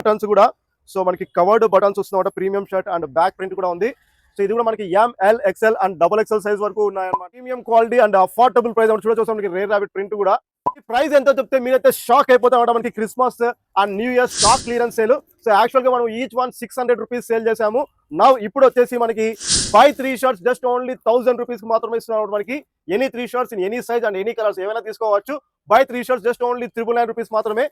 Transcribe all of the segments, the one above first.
Buttons కూడా. So మనకి covered buttons వస్తున్నమాట premium shirt and back print కూడా ఉంది. సో ఇది కూడా మనకి M L XL and double XL size వరకు ఉన్నాయన్నమాట. Premium quality and affordable price చూడొచ్చు మనకి రేర్ రాబిట్ ప్రింట్ కూడా. ప్రైస్ ఎంతో చెప్తే మీరైతే షాక్ అయిపోతామన్నమాట మనకి Christmas and new year stock clearance sale so యాక్చువల్గా మనం each one six hundred rupees sale చేసాము నవ్ ఇప్పుడు వచ్చేసి మనకి buy three shirts just only thousand rupees మాత్రమే ఇస్తున్నాం మనకి. Any three shirts in any size and any colours ఏమైనా తీసుకోవచ్చు. Buy three shirts just only triple nine rupees మాత్రమే.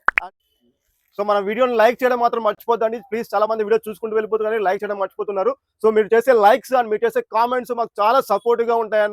సో మన వీడియోని లైక్ చేయడం మాత్రం మర్చిపోద్దండి. ప్లీజ్ చాలా మంది వీడియో చూసుకుంటూ వెళ్ళిపోతున్నారు లైక్ చేయడం మర్చిపోతున్నారు. సో మీరు చేసే లైక్స్ అండ్ మీరు చేసే కామెంట్స్ మాకు చాలా సపోర్ట్గా ఉంటాయి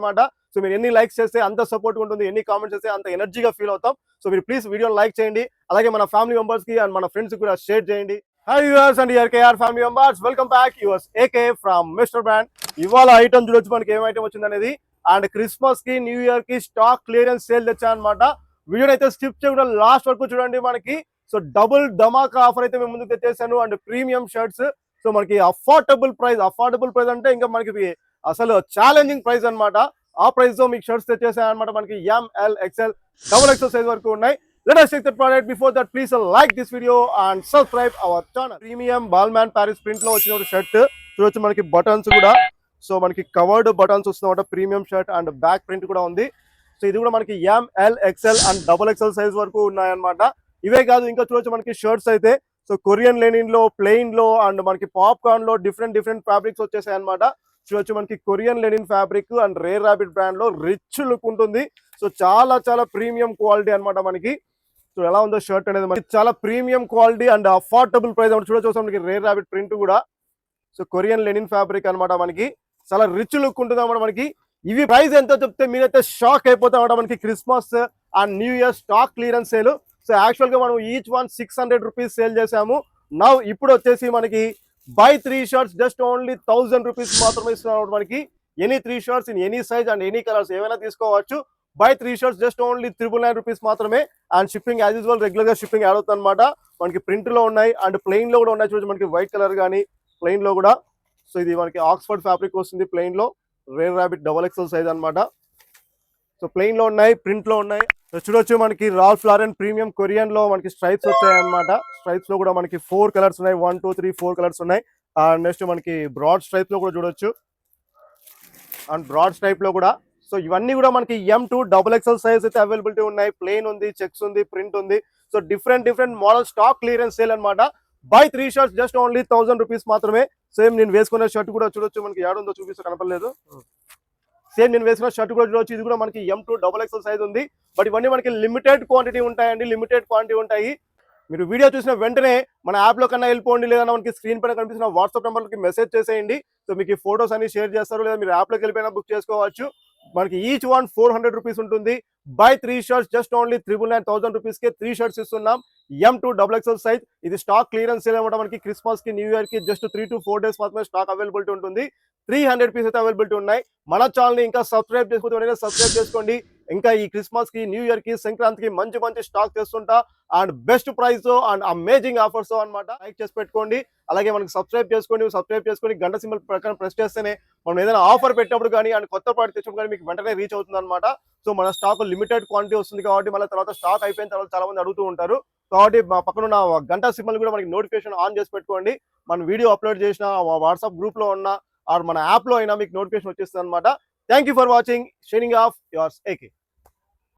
సో మీరు ఎన్ని లైక్స్ చేస్తే అంత సపోర్ట్ ఉంటుంది ఎన్ని కామెంట్స్ చేస్తే అంత ఎనర్జీగా ఫీల్ అవుతాం. సో మీరు ప్లీజ్ వీడియోని లైక్ చేయండి. అలాగే మన ఫ్యామిలీ మెంబర్స్కి అండ్ మన ఫ్రెండ్స్ కూడా షేర్ చేయండి. Hi yours and KR family members welcome back yours AK from Mister Brand ఇవాళ ఐటమ్ చూడొచ్చు మనకి ఏం ఐటమ్ వచ్చింది అనేది. అండ్ క్రిస్మస్కి న్యూ ఇయర్కి స్టాక్ క్లియరెన్స్ సేల్ తెచ్చా అనమాట వీడియోని అయితే స్కిప్ చేయకుండా లాస్ట్ వరకు చూడండి మనకి. సో డబుల్ ధమాకా ఆఫర్ అయితే మేము ముందుకు తెచ్చేసాను. And premium shirts. సో మనకి అఫోర్డబుల్ ప్రైస్ అఫోర్డబుల్ ప్రైస్ అంటే ఇంకా మనకి అసలు ఛాలెంజింగ్ ప్రైస్ అన్నమాట. ఆ ప్రైస్లో మీకు షర్ట్స్ తెచ్చేసాయి అనమాట మనకి M L XL double XL size వరకు ఉన్నాయి. Let us check the product. Before that please uh, like this video and subscribe our channel. Premium Balmain Paris ప్రింట్లో వచ్చిన షర్ట్ చూడొచ్చు మనకి బటన్స్ కూడా. సో మనకి covered buttons వస్తున్నమాట premium shirt and back print కూడా ఉంది. సో ఇది కూడా మనకి M L XL and double XL size వరకు ఉన్నాయన్నమాట. ఇవే కాదు ఇంకా చూడొచ్చు మనకి షర్ట్స్ అయితే. సో కొరియన్ లెనిన్లో ప్లెయిన్లో అండ్ మనకి పాప్కార్న్లో డిఫరెంట్ డిఫరెంట్ ఫ్యాబ్రిక్స్ వచ్చేసాయి అనమాట చూడొచ్చు మనకి Korean linen fabric and Rare Rabbit బ్రాండ్లో రిచ్ లుక్ ఉంటుంది. సో చాలా చాలా ప్రీమియం క్వాలిటీ అన్నమాట మనకి. సో ఎలా ఉందో షర్ట్ అనేది మనకి చాలా premium quality and affordable price అనమాట చూడొచ్చు మనకి రేర్ రాబిట్ ప్రింట్ కూడా. సో కొరియన్ లెనిన్ ఫ్యాబ్రిక్ అన్నమాట మనకి. చాలా రిచ్ లుక్ ఉంటుంది అనమాట మనకి. ఇవి ప్రైస్ ఎంతో చెప్తే మీరైతే షాక్ అయిపోతామన్నమాట మనకి Christmas and new year stock clearance sale so యాక్చువల్గా మనం each one six hundred rupees sale చేసాము నవ్ ఇప్పుడు వచ్చేసి మనకి buy three shirts just only thousand rupees మాత్రమే ఇస్తున్నాం మనకి. Any three shirts in any size and any colours ఏమైనా తీసుకోవచ్చు. Buy three shirts just only triple nine rupees మాత్రమే. అండ్ షిప్పింగ్ యాజ్ యూజువల్ రెగ్యులర్గా షిప్పింగ్ యాడ్ అవుతుంది అనమాట మనకి ప్రింట్లో ఉన్నాయి అండ్ ప్లెయిన్లో కూడా ఉన్నాయి చూడండి మనకి వైట్ కలర్ కానీ ప్లెయిన్లో కూడా. సో ఇది మనకి ఆక్స్ఫర్డ్ ఫ్యాబ్రిక్ వస్తుంది ప్లెయిన్లో. Rare Rabbit double XL size అన్నమాట. సో ప్లెయిన్లో ఉన్నాయి ప్రింట్లో ఉన్నాయి. సో చూడొచ్చు మనకి రాల్ ఫ్లారెన్ ప్రీమియం కొరియన్లో మనకి స్ట్రైప్స్ వచ్చాయి అనమాట స్ట్రైప్స్లో కూడా మనకి ఫోర్ కలర్స్ ఉన్నాయి. One two three four colours ఉన్నాయి. అండ్ నెక్స్ట్ మనకి బ్రాడ్ స్ట్రైప్లో కూడా చూడొచ్చు. అండ్ బ్రాడ్ స్ట్రైప్లో కూడా. సో ఇవన్నీ కూడా మనకి M to double XL size అయితే అవైలబిలిటీ ఉన్నాయి. ప్లెయిన్ ఉంది చెక్స్ ఉంది ప్రింట్ ఉంది. So different different model stock clearance sale అనమాట buy three shirts just only thousand rupees మాత్రమే. సేమ్ నేను వేసుకునే షర్ట్ కూడా చూడొచ్చు. మనకి ఏడుందో చూపిస్తే కనపడలేదు. సేమ్ నేను వేసుకున్న షర్ట్ కూడా చూడవచ్చు ఇది కూడా మనకి M to double XL size ఉంది. బట్ ఇవన్నీ మనకి లిమిటెడ్ క్వాంటిటీ ఉంటాయండి. లిమిటెడ్ క్వాంటిటీ ఉంటాయి. మీరు వీడియో చూసిన వెంటనే మన యాప్లో కన్నా వెళ్ళిపోండి. లేదా మనకి స్క్రీన్ పైన కనిపిస్తున్న వాట్సాప్ నెంబర్కి మెసేజ్ చేసేయండి. సో మీకు ఈ ఫోటోస్ అన్ని షేర్ చేస్తారు. లేదా మీరు యాప్లోకి వెళ్ళిపోయినా బుక్ చేసుకోవచ్చు. మనకి each one four hundred rupees ఉంటుంది. Buy three shirts just only triple nine thousand రూపీస్కి త్రీ షర్ట్స్ ఇస్తున్నాం. M to double XL size ఇది స్టాక్ క్లియరెన్స్ సేల్ అనమాట మనకి క్రిస్మస్కి న్యూ ఇయర్కి just three to four days మాత్రమే స్టాక్ అవైలబిలిటీ ఉంటుంది. త్రీ హండ్రెడ్ పీస్ అయితే అవైలబిలిటీ ఉన్నాయి. మన ఛానల్ ఇంకా సబ్స్క్రైబ్ చేసుకుంటే సబ్స్క్రైబ్ చేసుకోండి. ఇంకా ఈ క్రిస్మస్కి న్యూ ఇయర్కి సంక్రాంతికి మంచి మంచి stock తెస్తుంటా. And best price and amazing offers అన్నమాట. లైక్ చేసి పెట్టుకోండి. అలాగే మనకి సబ్స్క్రైబ్ చేసుకోండి. సబ్స్క్రైబ్ చేసుకొని గంట సింబల్ ప్రకారం ప్రెస్ చేస్తేనే మనం ఏదైనా ఆఫర్ పెట్టినప్పుడు కానీ అండ్ కొత్త ప్రోడక్ట్ తెచ్చినప్పుడు కానీ మీకు వెంటనే రీచ్ అవుతుంది అనమాట సో మన స్టాక్ లిమిటెడ్ క్వాంటిటీ వస్తుంది కాబట్టి మళ్ళీ తర్వాత స్టాక్ అయిపోయిన తర్వాత చాలా మంది అడుగుతూ ఉంటారు. కాబట్టి మా పక్కన ఉన్న గంట సింబల్ కూడా మనకి నోటిఫికేషన్ ఆన్ చేసి పెట్టుకోండి. మన వీడియో అప్లోడ్ చేసిన వాట్సాప్ గ్రూప్లో ఉన్న ఆర్ మన యాప్లో అయినా మీకు నోటిఫికేషన్ వచ్చేస్తుంది అనమాట Thank you for watching. Shining off, yours AK.